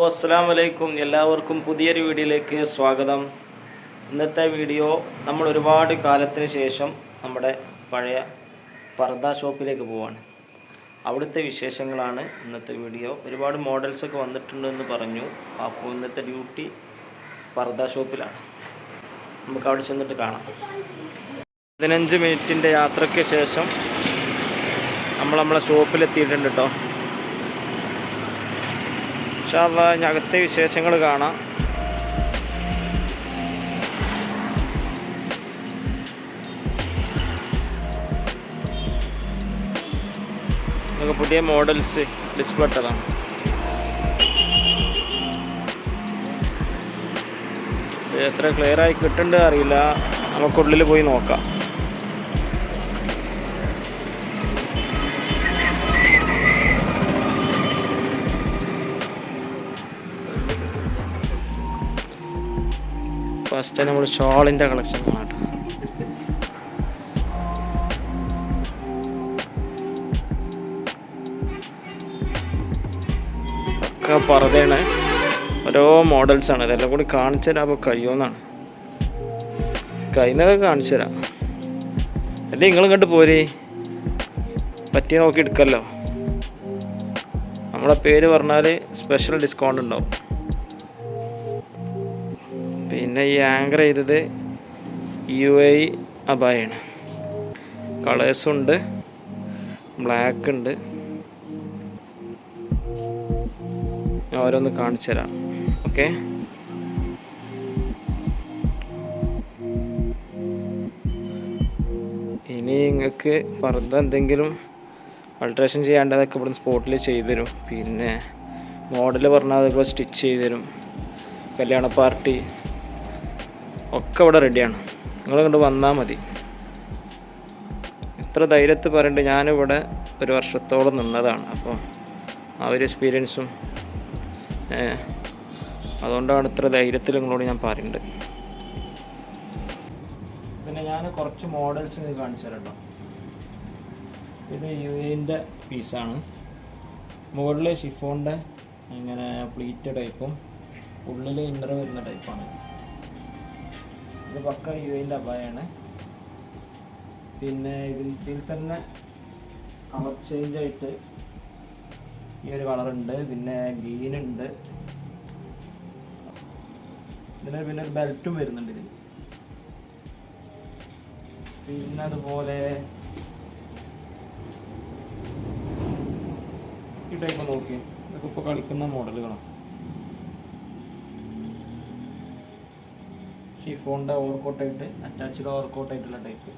അസ്സാം വലൈക്കും എല്ലാവർക്കും പുതിയൊരു വീഡിയോയിലേക്ക് സ്വാഗതം. ഇന്നത്തെ വീഡിയോ നമ്മൾ ഒരുപാട് കാലത്തിന് ശേഷം നമ്മുടെ പഴയ പർദ ഷോപ്പിലേക്ക് പോവാണ്. അവിടുത്തെ വിശേഷങ്ങളാണ് ഇന്നത്തെ വീഡിയോ. ഒരുപാട് മോഡൽസൊക്കെ വന്നിട്ടുണ്ടെന്ന് പറഞ്ഞു. അപ്പോൾ ഇന്നത്തെ ഡ്യൂട്ടി പർദ ഷോപ്പിലാണ്. നമുക്ക് അവിടെ ചെന്നിട്ട് കാണാം. പതിനഞ്ച് മിനിറ്റിന്റെ യാത്രയ്ക്ക് ശേഷം നമ്മൾ നമ്മളെ ഷോപ്പിലെത്തിയിട്ടുണ്ട് കേട്ടോ ഇൻഷാല്ല ഇനി അകത്തെ വിശേഷങ്ങൾ കാണാം. പുതിയ മോഡൽസ് ഡിസ്പ്ലേ ഇട്ടതാണ്. എത്ര ക്ലിയർ ആയി കിട്ടുന്നുണ്ട് അറിയില്ല. നമുക്കുള്ളിൽ പോയി നോക്കാം. ഫസ്റ്റ് നമ്മൾ ഷോളിന്റെ കളക്ഷൻ കാണാം ഒക്കെ പറതയാണ് ഓരോ മോഡൽസാണ് ഇതെല്ലാം കൂടി കാണിച്ചു തരാം. അപ്പോൾ കഴിയുമെന്നാണ് കഴിയുന്നതൊക്കെ കാണിച്ചു തരാം. അല്ലേ നിങ്ങൾ ഇങ്ങോട്ട് പോരെ. പറ്റി നോക്കി എടുക്കല്ലോ. നമ്മളെ പേര് പറഞ്ഞാൽ സ്പെഷ്യൽ ഡിസ്കൗണ്ട് ഉണ്ടാവും. പിന്നെ ഈ ആങ്കർ ചെയ്തത് യു ഐ അബായാണ്. കളേഴ്സും ഉണ്ട് ബ്ലാക്ക് ഉണ്ട്. ഞാൻ ഓരോന്ന് കാണിച്ചു തരാം ഓക്കെ ഇനി നിങ്ങൾക്ക് ഫർദർ എന്തെങ്കിലും അൾട്രേഷൻ ചെയ്യാണ്ടതൊക്കെ ഇവിടുന്ന് സ്പോട്ടിൽ ചെയ്തുതരും പിന്നെ മോഡൽ പറഞ്ഞാൽ അതൊക്കെ സ്റ്റിച്ച് ചെയ്തുതരും കല്യാണ പാർട്ടി ഒക്കെ ഇവിടെ റെഡിയാണ് നിങ്ങൾ കൊണ്ട് വന്നാൽ മതി. ഇത്ര ധൈര്യത്തിൽ പറയണ്ട് ഞാനിവിടെ ഒരു വർഷത്തോളം നിന്നതാണ്. അപ്പോൾ ആ ഒരു എക്സ്പീരിയൻസും അതുകൊണ്ടാണ് ഇത്ര ധൈര്യത്തിൽ നിങ്ങളോട് ഞാൻ പറയുന്നത്. പിന്നെ ഞാൻ കുറച്ച് മോഡൽസ് കാണിച്ചു തരാം പിന്നെ യു എന്റെ പീസാണ് മുകളിൽ ഷിഫോണിന്റെ ഇങ്ങനെ പ്ലീറ്റ് ടൈപ്പും ഉള്ളിൽ ഇന്നർ വരുന്ന ടൈപ്പാണ് ഇത് പക്ക യു എന്റെ അബായാണ് പിന്നെ ഇതിൽ തന്നെ കളർ ചേഞ്ച് ആയിട്ട് ഈ ഒരു കളറുണ്ട് പിന്നെ ഗ്രീൻ ഉണ്ട്. ഇതിന് പിന്നെ ഒരു ബെൽറ്റും വരുന്നുണ്ട് ഇതിൽ പിന്നെ അതുപോലെ ഈ ടൈപ്പ് നോക്കി ഇതൊക്കെ ഇപ്പോൾ കളിക്കുന്ന മോഡലുകളാണ് ഷിഫോണിന്റെ ഓവർകോട്ടായിട്ട് അറ്റാച്ച്ഡ് ഓവർകോട്ടായിട്ടുള്ള ടൈപ്പ്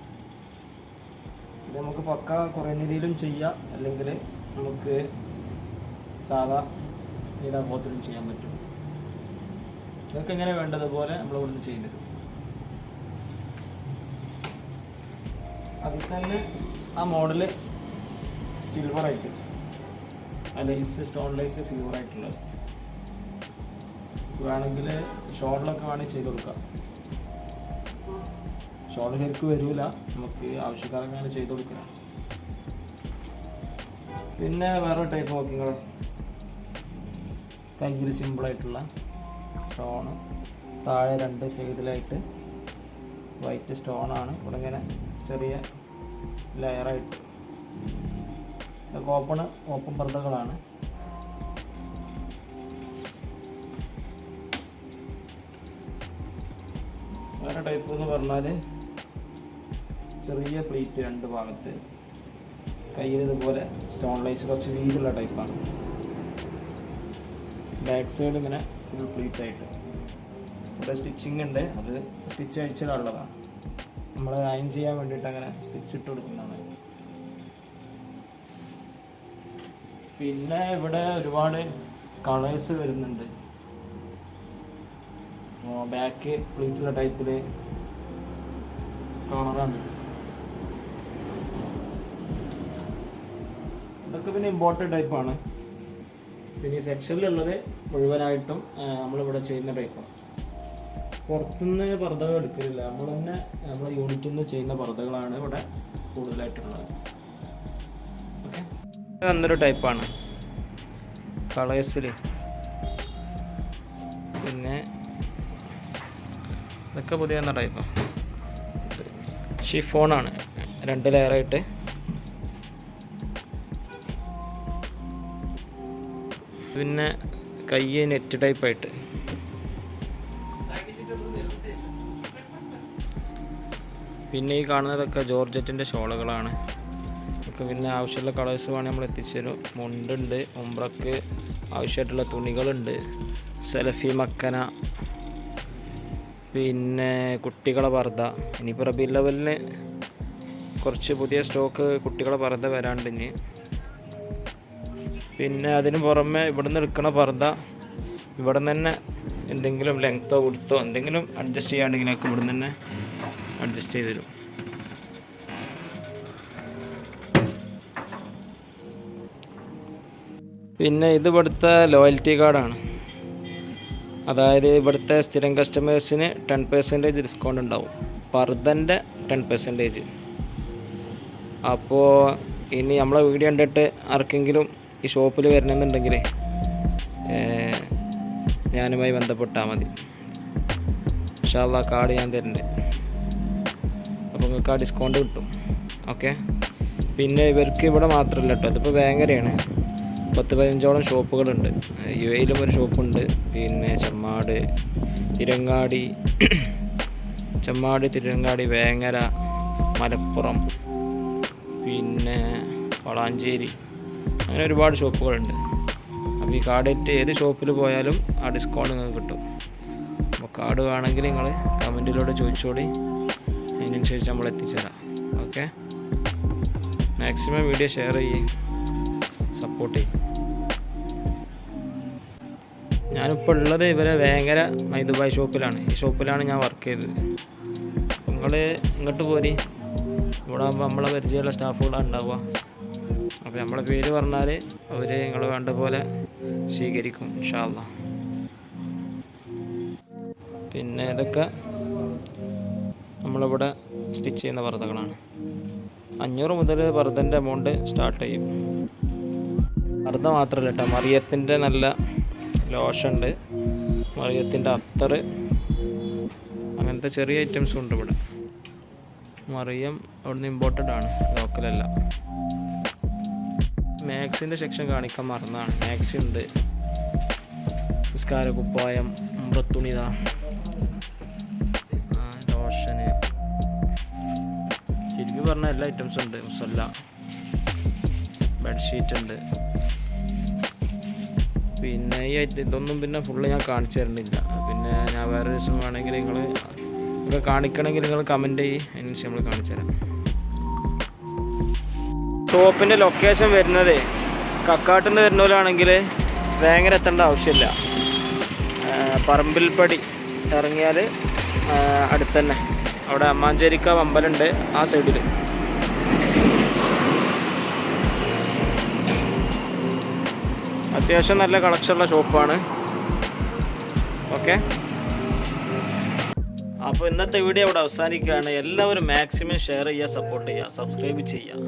ഇത് നമുക്ക് പക്ക കുറേ രീതിയിലും ചെയ്യാം. അല്ലെങ്കിൽ നമുക്ക് സാധാ നീതാപോത്തിലും ചെയ്യാൻ പറ്റും. ഇതൊക്കെ എങ്ങനെ വേണ്ടതുപോലെ നമ്മൾ ഇവിടുന്ന് ചെയ്തു അതിൽ തന്നെ ആ മോഡൽ സിൽവർ ആയിട്ട് ലൈസ് സ്റ്റോൺ ലൈസ് സിൽവർ ആയിട്ടുള്ളത്. വേണമെങ്കിൽ ഷോളിലൊക്കെ വേണമെങ്കിൽ ചെയ്ത് കൊടുക്കാം. ഷോൾ ശരിക്കും വരൂല. നമുക്ക് ആവശ്യക്കാരൊക്കെ അങ്ങനെ ചെയ്ത് കൊടുക്കണം. പിന്നെ വേറെ ടൈപ്പ് നോക്കി ഭയങ്കര സിമ്പിളായിട്ടുള്ള സ്റ്റോണ് താഴെ രണ്ട് സൈഡിലായിട്ട് വൈറ്റ് സ്റ്റോണാണ് ഇവിടെ ഇങ്ങനെ ചെറിയ ലെയറായിട്ട് ഇതൊക്കെ ഓപ്പൺ ഓപ്പൺ വേറെ ടൈപ്പ് എന്ന് പറഞ്ഞാൽ ചെറിയ പ്ലേറ്റ് രണ്ട് ഭാഗത്ത്. കയ്യിൽ ഇതുപോലെ സ്റ്റോൺ ലൈസ് കുറച്ച് വീതിയുള്ള ടൈപ്പാണ് ബാക്ക് സൈഡ് ഇങ്ങനെ ഫുൾ പ്ലീറ്റ് ആയിട്ട്. ഇവിടെ സ്റ്റിച്ചിങ് ഉണ്ട്. അത് സ്റ്റിച്ച് അഴിച്ചതാണുള്ളതാണ് നമ്മൾ അയൺ ചെയ്യാൻ വേണ്ടിയിട്ട് അങ്ങനെ സ്റ്റിച്ച് ഇട്ട് കൊടുക്കുന്നതാണ്. പിന്നെ ഇവിടെ ഒരുപാട് കളേഴ്സ് വരുന്നുണ്ട്. ബാക്ക് പ്ലീറ്റുള്ള ടൈപ്പിൽ കളറാണ് ഇതൊക്കെ പിന്നെ ഇമ്പോർട്ടന്റ് ടൈപ്പാണ് പിന്നെ ഈ സെക്ഷനിലുള്ളത് മുഴുവനായിട്ടും നമ്മളിവിടെ ചെയ്യുന്ന ടൈപ്പാണ് പുറത്തുനിന്ന് പർദ്ദകൾ എടുക്കലില്ല. നമ്മൾ തന്നെ നമ്മളെ യൂണിറ്റിൽ നിന്ന് ചെയ്യുന്ന പർദ്ദകളാണ് ഇവിടെ കൂടുതലായിട്ടുള്ളത്. ഓക്കെ വന്നൊരു ടൈപ്പാണ് കളേഴ്സിൽ ഇതൊക്കെ പുതിയ വന്ന ടൈപ്പാണ് ഷിഫോണാണ് രണ്ട് ലെയറായിട്ട് പിന്നെ കൈ നെറ്റ് ടൈപ്പായിട്ട് പിന്നെ ഈ കാണുന്നതൊക്കെ ജോർജറ്റിന്റെ ഷോളുകളാണ്. ഒക്കെ പിന്നെ ആവശ്യമുള്ള കളേഴ്സ് വേണമെങ്കിൽ നമ്മൾ എത്തിച്ചു തരും. മുണ്ടുണ്ട് ഉംബ്രക്ക് ആവശ്യമായിട്ടുള്ള തുണികളുണ്ട്. സെലഫി മക്കന പിന്നെ കുട്ടികളെ പർദ്ദ. ഇനിയിപ്പോൾ റബി ലെവലിന് കുറച്ച് പുതിയ സ്റ്റോക്ക് കുട്ടികളെ പർദ്ദ വരാണ്ട് ഇനി. പിന്നെ അതിന് പുറമെ ഇവിടെ നിന്ന് എടുക്കണ പർദ്ദ ഇവിടെ തന്നെ എന്തെങ്കിലും ലെങ്ത്തോ കൊടുത്തോ എന്തെങ്കിലും അഡ്ജസ്റ്റ് ചെയ്യാണ്ടെങ്കിലൊക്കെ ഇവിടെ തന്നെ അഡ്ജസ്റ്റ് ചെയ്ത് തരും. പിന്നെ ഇത് ഇവിടുത്തെ ലോയൽറ്റി കാർഡാണ് അതായത് ഇവിടുത്തെ സ്ഥിരം കസ്റ്റമേഴ്സിന് ടെൻ പെർസെന്റേജ് ഡിസ്കൗണ്ട് ഉണ്ടാവും. പർദന്റെ ടെൻ പെർസെന്റേജ് അപ്പോൾ ഇനി നമ്മളെ വീഡിയോ കണ്ടിട്ട് ആർക്കെങ്കിലും ഈ ഷോപ്പിൽ വരണമെന്നുണ്ടെങ്കിൽ ഞാനുമായി ബന്ധപ്പെട്ടാൽ മതി. ഇൻഷാല്ല കാർഡ് ഞാൻ തരുന്നുണ്ട് അപ്പോൾ നിങ്ങൾക്ക് ആ ഡിസ്കൗണ്ട് കിട്ടും. ഓക്കെ പിന്നെ ഇവർക്ക് ഇവിടെ മാത്രമല്ല കേട്ടോ ഇതിപ്പോൾ ഭയങ്കരയാണ്. പത്ത് പതിനഞ്ചോളം ഷോപ്പുകളുണ്ട്. യു എയിലും ഒരു ഷോപ്പുണ്ട്. പിന്നെ ചെമ്മാട് തിരങ്ങാടി ചെമ്മാട് തിരങ്ങാടി വേങ്ങര മലപ്പുറം പിന്നെ വളാഞ്ചേരി. അങ്ങനെ ഒരുപാട് ഷോപ്പുകളുണ്ട്. അപ്പോൾ ഈ കാർഡേറ്റ് ഏത് ഷോപ്പിൽ പോയാലും ആ ഡിസ്കൗണ്ട് നിങ്ങൾക്ക് കിട്ടും. അപ്പോൾ കാർഡ് വേണമെങ്കിൽ നിങ്ങൾ കമന്റിലൂടെ ചോദിച്ചോടി അതിനനുസരിച്ച് നമ്മൾ എത്തിച്ചേരാം ഓക്കെ? മാക്സിമം വീഡിയോ ഷെയർ ചെയ്യേ. സപ്പോർട്ട് ചെയ്യും. ഞാനിപ്പോൾ ഉള്ളത് ഇവരെ വേങ്ങര മൈദുബായ് ഷോപ്പിലാണ്. ഈ ഷോപ്പിലാണ് ഞാൻ വർക്ക് ചെയ്തത്. നിങ്ങൾ ഇങ്ങോട്ട് പോരി. ഇവിടെ ആകുമ്പോൾ നമ്മളെ പരിചയമുള്ള സ്റ്റാഫുകളാണ് ഉണ്ടാവുക. അപ്പോൾ നമ്മളെ പേര് പറഞ്ഞാൽ അവർ നിങ്ങൾ വേണ്ട പോലെ സ്വീകരിക്കും ഇൻഷാല്ല പിന്നെ ഇതൊക്കെ നമ്മളിവിടെ സ്റ്റിച്ച് ചെയ്യുന്ന പർദ്ദകളാണ്. അഞ്ഞൂറ് മുതൽ പർദ്ദന്റെ എമൗണ്ട് സ്റ്റാർട്ട് ചെയ്യും. പർദ്ദ മാത്രമല്ല കേട്ടോ. മറിയത്തിന്റെ നല്ല ലോഷൻ ഉണ്ട് മറിയത്തിന്റെ അത്തറ് അങ്ങനത്തെ ചെറിയ ഐറ്റംസും ഉണ്ട് ഇവിടെ. മറിയം അവിടുന്ന് ഇമ്പോർട്ടഡ് ആണ് ലോക്കലല്ല മാക്സിന്റെ സെക്ഷൻ കാണിക്കാൻ മറന്നാണ് മാക്സി ഉണ്ട്. നിസ്കാര കുപ്പായം മുമ്പത്തുണിത ലോഷന്. ശരിക്കും പറഞ്ഞ എല്ലാ ഐറ്റംസും ഉണ്ട്. മുസല്ല. ബെഡ്ഷീറ്റ് ഉണ്ട്. പിന്നെ ഈ ഇതൊന്നും പിന്നെ ഫുള്ള് ഞാൻ കാണിച്ചു തരുന്നില്ല. പിന്നെ ഞാൻ വേറെ ദിവസം വേണമെങ്കിൽ നിങ്ങൾ ഒക്കെ കാണിക്കണമെങ്കിൽ നിങ്ങൾ കമന്റ് ചെയ്യ്. അതിനനുസരിച്ച് നമ്മൾ കാണിച്ചു തരാം. ഷോപ്പിന്റെ ലൊക്കേഷൻ വരുന്നത് കക്കാട്ടിൽ നിന്ന് വരുന്നവരാണെങ്കിൽ വേങ്ങര എത്തേണ്ട ആവശ്യമില്ല. പറമ്പിൽപ്പടി ഇറങ്ങിയാൽ അടുത്തന്നെ. അവിടെ അമ്മാഞ്ചേരിക്ക വമ്പലുണ്ട് ആ സൈഡിൽ അത്യാവശ്യം നല്ല കളക്ഷനുള്ള ഷോപ്പാണ്. ഓക്കെ. അപ്പോൾ ഇന്നത്തെ വീഡിയോ ഇവിടെ അവസാനിക്കുകയാണ്. എല്ലാവരും മാക്സിമം ഷെയർ ചെയ്യുക സപ്പോർട്ട് ചെയ്യുക സബ്സ്ക്രൈബ് ചെയ്യുക.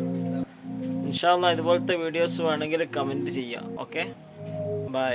ഇൻഷാല്ല ഇതുപോലത്തെ വീഡിയോസ് വേണമെങ്കിൽ കമന്റ് ചെയ്യുക. ഓക്കെ. ബൈ.